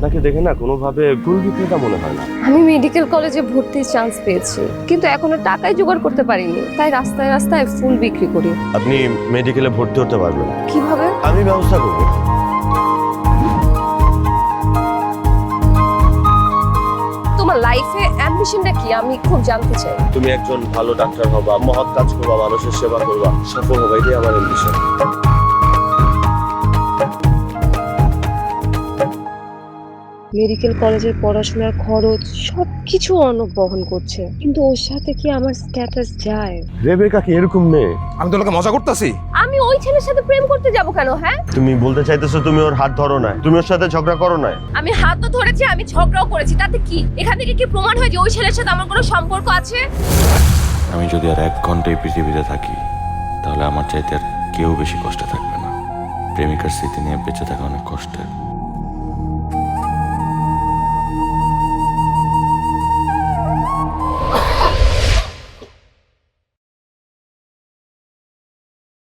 দেখে না কোনোভাবে ফুল বিক্রেতা মনে হয় না। আমি মেডিকেল কলেজে ভর্তির চান্স পেয়েছি কিন্তু এখনও টাকাই জোগাড় করতে পারিনি তাই রাস্তায় রাস্তায় ফুল বিক্রি করি। আপনি মেডিকেলে ভর্তি হতে পারবেন। কীভাবে? আমি ব্যবস্থা করব। তোমার লাইফে অ্যাম্বিশনটা কি? আমি খুব জানতে চাই। তুমি একজন ভালো ডাক্তার হবা মহৎ কাজ করবা মানুষের সেবা করবা সফল হবা এটাই আমার অ্যাম্বিশন মেডিকেল কলেজের পড়াশোনার খরচ সব কিছু অর্ণব বহন করছে। কিন্তু ওর সাথে কি আমার স্ট্যাটাস যায়? রেবেকা কি এরকম মেয়ে? আমি তো লোকে মজা করতেছি। আমি ওই ছেলের সাথে প্রেম করতে যাব কেন হ্যাঁ? তুমি বলতে চাইতেছো তুমি ওর হাত ধরো না তুমি ওর সাথে ঝগড়া করো না আমি হাত তো ধরেছি আমি ঝগড়াও করেছি তাতে কি? এখান থেকে কি প্রমাণ হয় যে ওই ছেলের সাথে আমার কোনো সম্পর্ক আছে? আমি যদি আর এক ঘণ্টা এই পৃথিবীতে থাকি তাহলে আমার চাইতে আর কেউ বেশি কষ্টে থাকবে না। প্রেমিকার স্মৃতি নিয়ে বেঁচে থাকা অনেক কষ্টের।